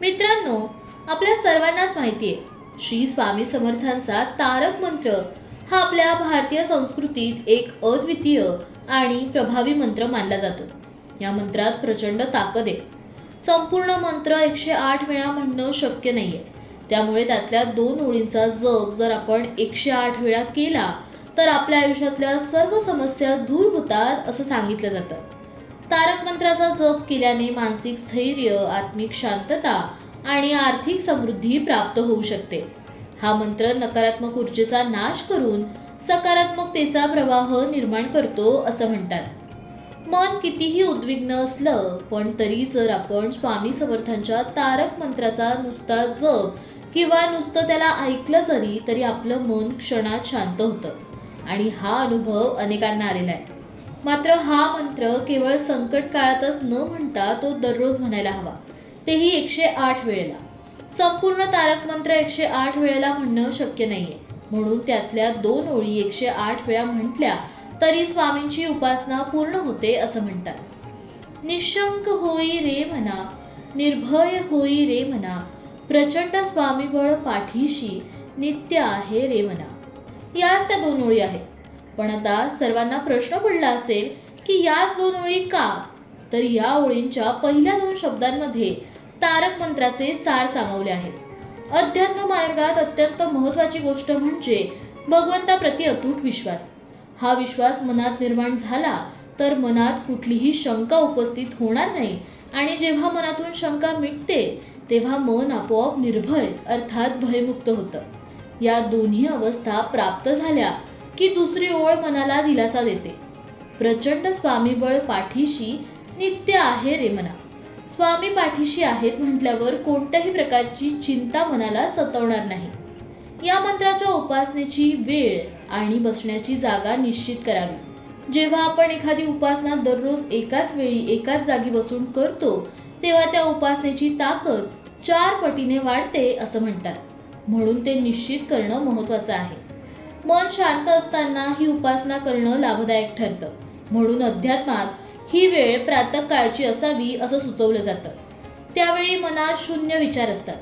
मित्रांनो आपल्या सर्वांनाच माहिती आहे श्री स्वामी समर्थांचा तारक मंत्र हा आपल्या भारतीय संस्कृतीत एक अद्वितीय आणि प्रभावी मंत्र मानला जातो. या मंत्रात प्रचंड ताकद आहे. संपूर्ण मंत्र एकशे आठ वेळा म्हणणं शक्य नाहीये. त्यामुळे त्यातल्या दोन ओळींचा जप जर आपण एकशे आठ वेळा केला तर आपल्या आयुष्यातल्या सर्व समस्या दूर होतात असं सांगितलं जातं. तारक मंत्राचा जप केल्याने मानसिक स्थैर्य आत्मिक शांतता आणि आर्थिक समृद्धी प्राप्त होऊ शकते. हा मंत्र नकारात्मक ऊर्जेचा नाश करून सकारात्मकतेचा प्रवाह निर्माण करतो असं म्हणतात. मन कितीही उद्विग्न असलं पण तरी जर आपण स्वामी समर्थांच्या तारक मंत्राचा नुसता जप किंवा नुसतं त्याला ऐकलं जरी तरी आपलं मन क्षणात शांत होतं. आणि हा अनुभव अनेकांना आलेला आहे. मात्र हा मंत्र केवळ संकट काळातच न म्हणता तो दररोज म्हणायला हवा. तेही एकशे आठ वेळेला. संपूर्ण तारक मंत्र एकशे आठ वेळेला म्हणणं शक्य नाहीये. म्हणून त्यातल्या दोन ओळी एकशे आठ वेळा म्हटल्या तरी स्वामींची उपासना पूर्ण होते असं म्हणतात. निशंक होई रे म्हणा निर्भय होई रे म्हणा प्रचंड स्वामीबळ पाठीशी नित्य आहे रे म्हणा याच त्या दोन ओळी आहेत. पण आता सर्वांना प्रश्न पडला असेल की याच दोन ओळी का? तर या ओळींच्या पहिल्या दोन शब्दांमध्ये तारक मंत्राचे सार सामावले आहेत. अध्यात्म मार्गात अत्यंत महत्वाची गोष्ट म्हणजे भगवंताप्रती अतूट विश्वास. हा विश्वास मनात निर्माण झाला तर मनात कुठलीही शंका उपस्थित होणार नाही आणि जेव्हा मनातून शंका मिटते तेव्हा मन आपोआप निर्भय अर्थात भयमुक्त होतं. या दोन्ही अवस्था प्राप्त झाल्या की दुसरी ओळ मनाला दिलासा देते. प्रचंड स्वामीबळ पाठीशी नित्य आहे रे मना. स्वामी पाठीशी आहेत म्हटल्यावर कोणत्याही प्रकारची चिंता मनाला सतवणार नाही. या मंत्राच्या उपासनेची वेळ आणि बसण्याची जागा निश्चित करावी. जेव्हा आपण एखादी उपासना दररोज एकाच वेळी एकाच जागी बसून करतो तेव्हा त्या उपासनेची ताकद चार पटीने वाढते असं म्हणतात. म्हणून ते निश्चित करणं महत्वाचं आहे. मन शांत असताना ही उपासना करणं लाभदायक ठरतं. म्हणून अध्यात्मात ही वेळ प्रातःकाळची असावी असं सुचवलं जातं. त्यावेळी मनात शून्य विचार असतात.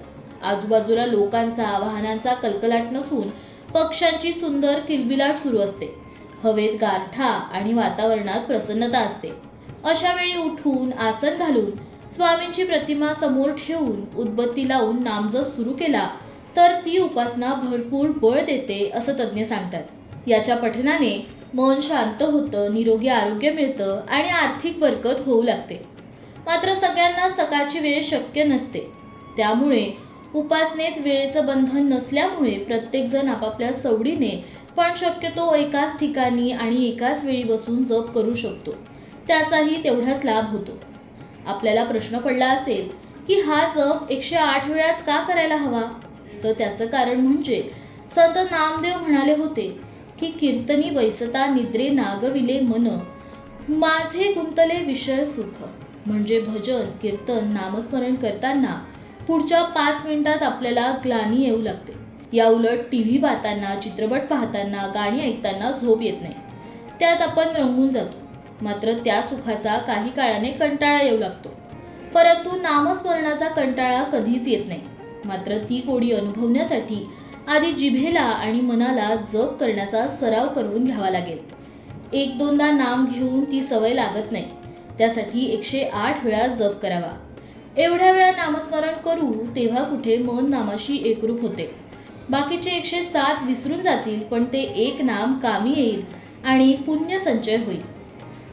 आजूबाजूला लोकांचा वाहनांचा कलकलाट नसून पक्ष्यांची सुंदर किलबिलाट सुरू असते. हवेत गारठा आणि वातावरणात प्रसन्नता असते. अशा वेळी उठून आसन घालून स्वामींची प्रतिमा समोर ठेवून उदबत्ती लावून नामजप सुरू केला तर ती उपासना भरपूर बळ देते असं तज्ज्ञ सांगतात. याच्या पठनाने मन शांत होतं निरोगी आरोग्य मिळतं आणि आर्थिक बरकत होऊ लागते. मात्र सगळ्यांना सकाळची वेळ शक्य नसते. त्यामुळे उपासनेत वेळेचं बंधन नसल्यामुळे प्रत्येकजण आपापल्या सवडीने पण शक्यतो एकाच ठिकाणी आणि एकाच वेळी बसून जप करू शकतो. त्याचाही तेवढाच लाभ होतो. आपल्याला प्रश्न पडला असेल की हा जप एकशे आठ वेळाच का करायला हवा? तर त्याचं कारण म्हणजे संत नामदेव म्हणाले होते की कीर्तनी वैसता निद्रे नागविले मन. माझे गुंतले विषय सुख. म्हणजे भजन कीर्तन नामस्मरण करताना पुढच्या पाच मिनिटात आपल्याला ग्लानी येऊ लागते. या उलट टी व्ही पाहताना चित्रपट पाहताना गाणी ऐकताना झोप येत नाही. त्यात आपण रंगून जातो. मात्र त्या सुखाचा काही काळाने कंटाळा येऊ लागतो. परंतु नामस्मरणाचा कंटाळा कधीच येत नाही. मात्र ती गोडी अनुभवण्यासाठी आधी जिभेला आणि मनाला जप करण्याचा सराव करून घ्यावा लागेल. एक दोनदा नाम घेऊन ती सवय लागत नाही. त्यासाठी एकशे आठ वेळा जप करावा. एवढ्या वेळा नामस्मरण करू तेव्हा कुठे मन नामाशी एकरूप होते. बाकीचे एकशे सात विसरून जातील पण ते एक नाम कामी येईल आणि पुण्य संचय होईल.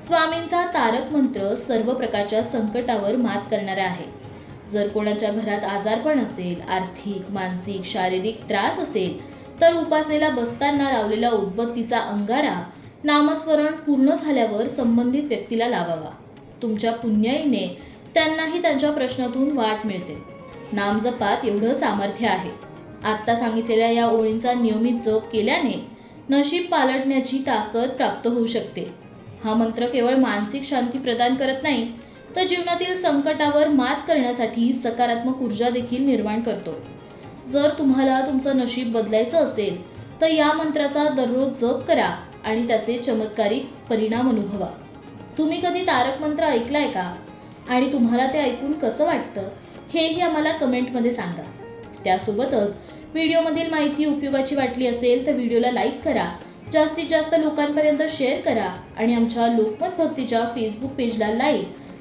स्वामींचा तारक मंत्र सर्व प्रकारच्या संकटावर मात करणारा आहे. जर कोणाच्या घरात आजारपण असेल आर्थिक मानसिक शारीरिक त्रास असेल तर उपासनेला बसताना लावलेला उद्बत्तीचा अंगारा नामस्मरण पूर्ण झाल्यावर संबंधित व्यक्तीला लावावा. तुमच्या पुण्याईने त्यांनाही त्यांच्या प्रश्नातून वाट मिळते. नामजपात एवढं सामर्थ्य आहे. आत्ता सांगितलेल्या या ओळींचा नियमित जप केल्याने नशीब पालटण्याची ताकद प्राप्त होऊ शकते. हा मंत्र केवळ मानसिक शांती प्रदान करत नाही तर जीवनातील संकटावर मात करण्यासाठी सकारात्मक ऊर्जा देखील निर्माण करतो. जर तुम्हाला तुमचं नशीब बदलायचं असेल तर या मंत्राचा दररोज जप करा आणि त्याचे चमत्कारिक परिणाम अनुभवा. तुम्ही कधी तारक मंत्र ऐकलाय का? आणि तुम्हाला ते ऐकून कसं वाटतं? हेही आम्हाला कमेंटमध्ये सांगा. त्यासोबतच व्हिडिओमधील माहिती उपयोगाची वाटली असेल तर व्हिडिओला लाईक करा. जास्तीत जास्त लोकांपर्यंत शेअर करा आणि आमच्या लोकमत भक्तीच्या फेसबुक पेजला लाईक